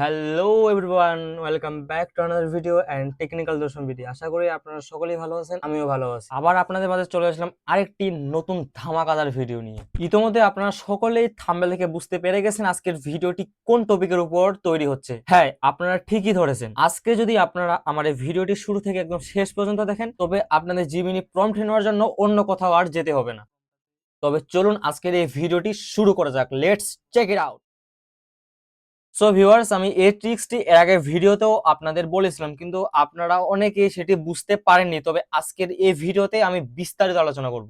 Hello everyone welcome back to another video and technical Darshan video আশা করি আপনারা সকলেই ভালো আছেন, আমিও ভালো আছি। আবার আপনাদের মাঝে চলে আসলাম আরেকটি নতুন ধামাকাদার ভিডিও নিয়ে। ইতোমধ্যে আপনারা সকলেই থাম্বেল থেকে বুঝতে পেরে গেছেন আজকের ভিডিওটি কোন টপিকের উপর তৈরি হচ্ছে। হ্যাঁ আপনারা ঠিকই ধরেছেন। আজকে যদি আপনারা আমার এই ভিডিওটি শুরু থেকে একদম শেষ পর্যন্ত দেখেন, তবে আপনাদের জিমিনি প্রম্পট নেওয়ার জন্য অন্য কোথাও আর যেতে হবে না। তবে চলুন আজকের এই ভিডিওটি শুরু করা যাক। Let's check it out so viewers আমি এই ট্রিক্সটি এর আগে ভিডিওতেও আপনাদের বলেছিলাম, কিন্তু আপনারা অনেকেই সেটি বুঝতে পারেননি, তবে আজকের এই ভিডিওতে আমি বিস্তারিত আলোচনা করব।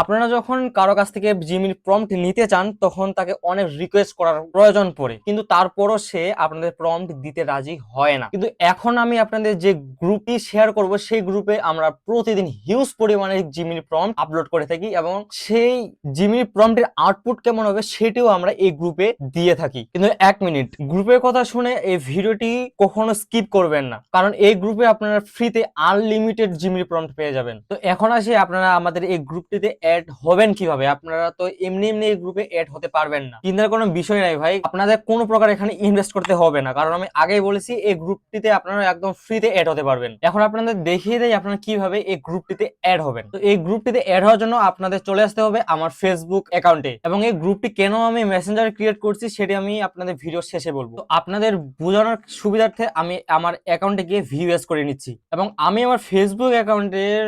আপনারা যখন কারও কাছ থেকে জিমির প্রম্পট নিতে চান, তখন তাকে অনেক রিকোয়েস্ট করার প্রয়োজন পড়ে। কিন্তু তারপরও সে আপনাদের প্রম্পট দিতে রাজি হয় না। কিন্তু এখন আমি আপনাদের যে গ্রুপটি শেয়ার করব, সেই গ্রুপে আমরা প্রতিদিন হিউজ পরিমাণে জিমির প্রম্পট আপলোড করে থাকি এবং সেই জিমির প্রম্পটের আউটপুট কেমন হবে, সেটিও আমরা এই গ্রুপে দিয়ে থাকি। কিন্তু এক মিনিট গ্রুপের কথা শুনে এই ভিডিওটি কখনো স্কিপ করবেন না। কারণ এই গ্রুপে আপনারা ফ্রিতে আনলিমিটেড জিমির প্রম্পট পেয়ে যাবেন। তো এখন আসি আপনারা আমাদের এই গ্রুপটিতে অ্যাড হবেন কীভাবে? আপনারা তো এমনি এমনি এই গ্রুপে অ্যাড হতে পারবেন না। চিন্তার কোনো বিষয় নাই ভাই। আপনাদের কোনো প্রকার এখানে ইনভেস্ট করতে হবে না। কারণ আমি আগেই বলেছি, এই গ্রুপটিতে আপনারা একদম ফ্রিতে অ্যাড হতে পারবেন। এখন আপনাদের দেখিয়ে দেয় আপনারা কীভাবে এই গ্রুপটিতে অ্যাড হবেন। তো এই গ্রুপটিতে অ্যাড হওয়ার জন্য আপনাদের চলে আসতে হবে আমার ফেসবুক অ্যাকাউন্টে এবং এই গ্রুপটি কেন আমি মেসেঞ্জারে ক্রিয়েট করছি সেটি আমি আপনাদের ভিডিও শেষে বলব। আপনাদের বোঝানোর সুবিধার্থে আমি আমার অ্যাকাউন্টে গিয়ে ভিউএস করে নিচ্ছি। এবং আমি আমার ফেসবুক অ্যাকাউন্টের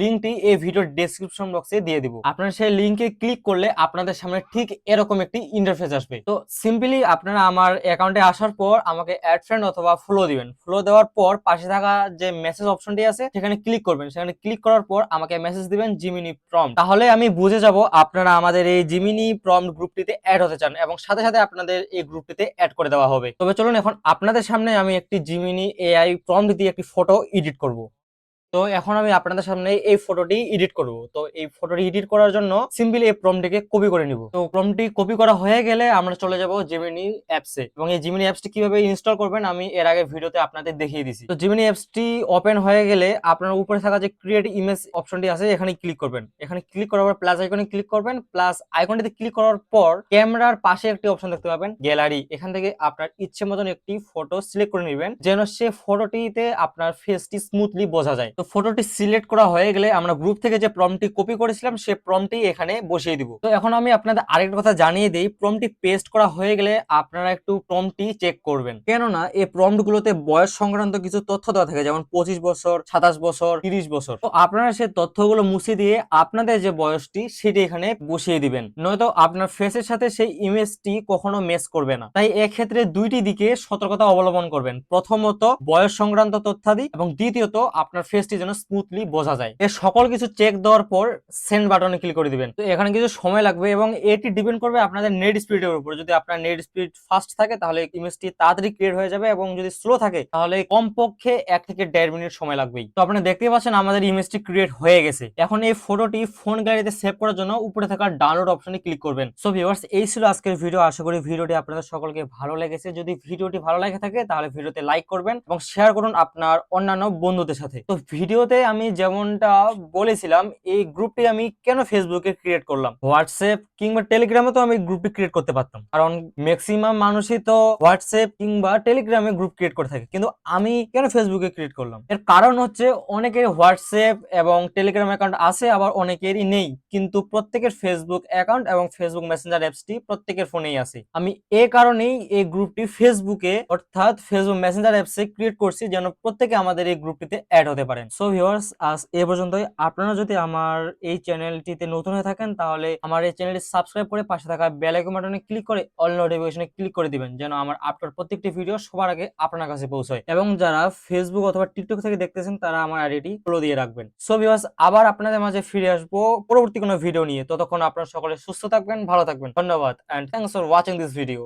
লিঙ্কটি এই ভিডিওর ডেসক্রিপশন বক্সে দিয়ে দিব। আপনারা সেই লিঙ্কে ক্লিক করলে আপনাদের সামনে ঠিক এরকম একটি ইন্টারফেস আসবে। তো সিম্পলি আপনারা আমার অ্যাকাউন্টে আসার পর আমাকে অ্যাড ফ্রেন্ড অথবা ফলো দিবেন। ফলো দেওয়ার পর পাশে থাকা যে মেসেজ অপশনটি আছে, সেখানে ক্লিক করবেন। সেখানে ক্লিক করার পর আমাকে মেসেজ দিবেন জিমিনি প্রম তাহলে আমি বুঝে যাব আপনারা আমাদের এই জিমিনি প্রম গ্রুপটিতে অ্যাড হতে চান এবং সাথে সাথে আপনাদের এই গ্রুপটিতে অ্যাড করে দেওয়া হবে। তবে চলুন এখন আপনাদের সামনে আমি একটি জিমিনি এআই প্রম দিয়ে একটি ফটো এডিট করব। তো এখন আমি আপনাদের সামনে এই ফটোটি এডিট করব। তো এই ফটোটি এডিট করার জন্য সিম্পলি এই প্রমটিকে কপি করে নিব। তো প্রমটি কপি করা হয়ে গেলে আমরা চলে যাব জিমিনি অ্যাপসে এবং এই জিমিনি অ্যাপসটি কীভাবে ইনস্টল করবেন আমি এর আগে ভিডিওতে আপনাদের দেখিয়ে দিছি। তো জিমিনি অ্যাপসটি ওপেন হয়ে গেলে আপনার উপরে থাকা যে ক্রিয়েট ইমেজ অপশনটি আছে, এখানে ক্লিক করবেন। এখানে ক্লিক করার পর প্লাস আইকনে ক্লিক করবেন। প্লাস আইকনটিতে ক্লিক করার পর ক্যামেরার পাশে একটি অপশন দেখতে পাবেন গ্যালারি এখান থেকে আপনার ইচ্ছে মতন একটি ফটো সিলেক্ট করে নেবেন, যেন সে ফটোটিতে আপনার ফেসটি স্মুথলি বোঝা যায়। তো ফটোটি সিলেক্ট করা হয়ে গেলে আমরা গ্রুপ থেকে যে প্রমটি কপি করেছিলাম, সে প্রমটি এখানে বসিয়ে দিব। তো এখন আমি আপনাদের আরেকটা কথা জানিয়ে দিই প্রমটি পেস্ট করা হয়ে গেলে আপনারা একটু প্রমটি চেক করবেন। কেননা এই প্রম্পট গুলোতে বয়স সংক্রান্ত কিছু তথ্য দেওয়া থাকে, যেমন পঁচিশ বছর, সাতাশ বছর, তিরিশ বছর। তো আপনারা সেই তথ্যগুলো মুছে দিয়ে আপনাদের যে বয়সটি, সেটি এখানে বসিয়ে দিবেন। নয়তো আপনার ফেসের সাথে সেই ইমেজটি কখনো মেস করবে না। তাই এক্ষেত্রে দুইটি দিকে সতর্কতা অবলম্বন করবেন। প্রথমত বয়স সংক্রান্ত তথ্যাদি এবং দ্বিতীয়ত আপনার ফেসটি যেন স্মুথলি বোঝা যায়। এর সকল কিছু চেক দেওয়ার পর সেন্ড বাটনে ক্লিক করে দিবেন। তো এখানে কিছু সময় লাগবে এবং এটি ডিপেন্ড করবে আপনাদের নেট স্পিডের উপর। যদি আপনার নেট স্পিড ফাস্ট থাকে, তাহলে ইমেজটি তাড়াতাড়ি ক্রিয়েট হয়ে যাবে এবং যদি স্লো থাকে, তাহলে কমপক্ষে এক থেকে দেড় মিনিট সময় লাগবেই। তো আপনারা দেখতে পাচ্ছেন আমাদের ইমেজটি ক্রিয়েট হয়ে গেছে। এখন এই ফটোটি ফোন গ্যালারিতে সেভ করার জন্য উপরে থাকা ডাউনলোড অপশনে ক্লিক করবেন। সো ভিউয়ার্স এই ছিল আজকের ভিডিও আশা করি ভিডিওটি আপনাদের সকলকে ভালো লেগেছে। যদি ভিডিওটি ভালো লাগে থাকে, তাহলে ভিডিওতে লাইক করবেন এবং শেয়ার করুন আপনার অন্যান্য বন্ধুদের সাথে। তো ভিডিওতে আমি যেমনটা বলেছিলাম, এই গ্রুপটি আমি কেন ফেসবুকে ক্রিয়েট করলাম? হোয়াটসঅ্যাপ কিংবা টেলিগ্রামে তো আমি গ্রুপটি ক্রিয়েট করতে পারতাম। কারণ ম্যাক্সিমাম মানুষই তো হোয়াটসঅ্যাপ কিংবা টেলিগ্রামে গ্রুপ ক্রিয়েট করে থাকে। কিন্তু আমি কেন ফেসবুকে ক্রিয়েট করলাম? এর কারণ হচ্ছে অনেকের হোয়াটসঅ্যাপ এবং টেলিগ্রাম অ্যাকাউন্ট আছে, আবার অনেকেরই নেই। কিন্তু প্রত্যেকের ফেসবুক অ্যাকাউন্ট এবং ফেসবুক মেসেঞ্জার অ্যাপসটি প্রত্যেকের ফোনেই আছে। আমি এ কারণেই এই গ্রুপটি ফেসবুকে অর্থাৎ ফেসবুক মেসেঞ্জার অ্যাপসে ক্রিয়েট করছি, যেন প্রত্যেকে আমাদের এই গ্রুপটিতে অ্যাড হতে পারেন। সো ভিউয়ার্স আজ এ পর্যন্তই। আপনারা যদি আমার এই চ্যানেলটিতে নতুন হয়ে থাকেন, তাহলে আমার এই চ্যানেলটি সাবস্ক্রাইব করে পাশে থাকা বেল আইকন বাটনে ক্লিক করে অল নোটিফিকেশনে ক্লিক করে দিবেন, যেন আমার আপলোড প্রত্যেকটি ভিডিও সবার আগে আপনার কাছে পৌঁছায়। এবং যারা ফেসবুক অথবা টিকটক থেকে দেখতেছেন, তারা আমার আইডিটি ফলো দিয়ে রাখবেন। সো ভিউয়ার্স আবার আপনাদের মাঝে ফিরে আসব পরবর্তী কোনো ভিডিও নিয়ে। ততক্ষণ আপনারা সকলে সুস্থ থাকবেন, ভালো থাকবেন। ধন্যবাদ and thanks for watching this video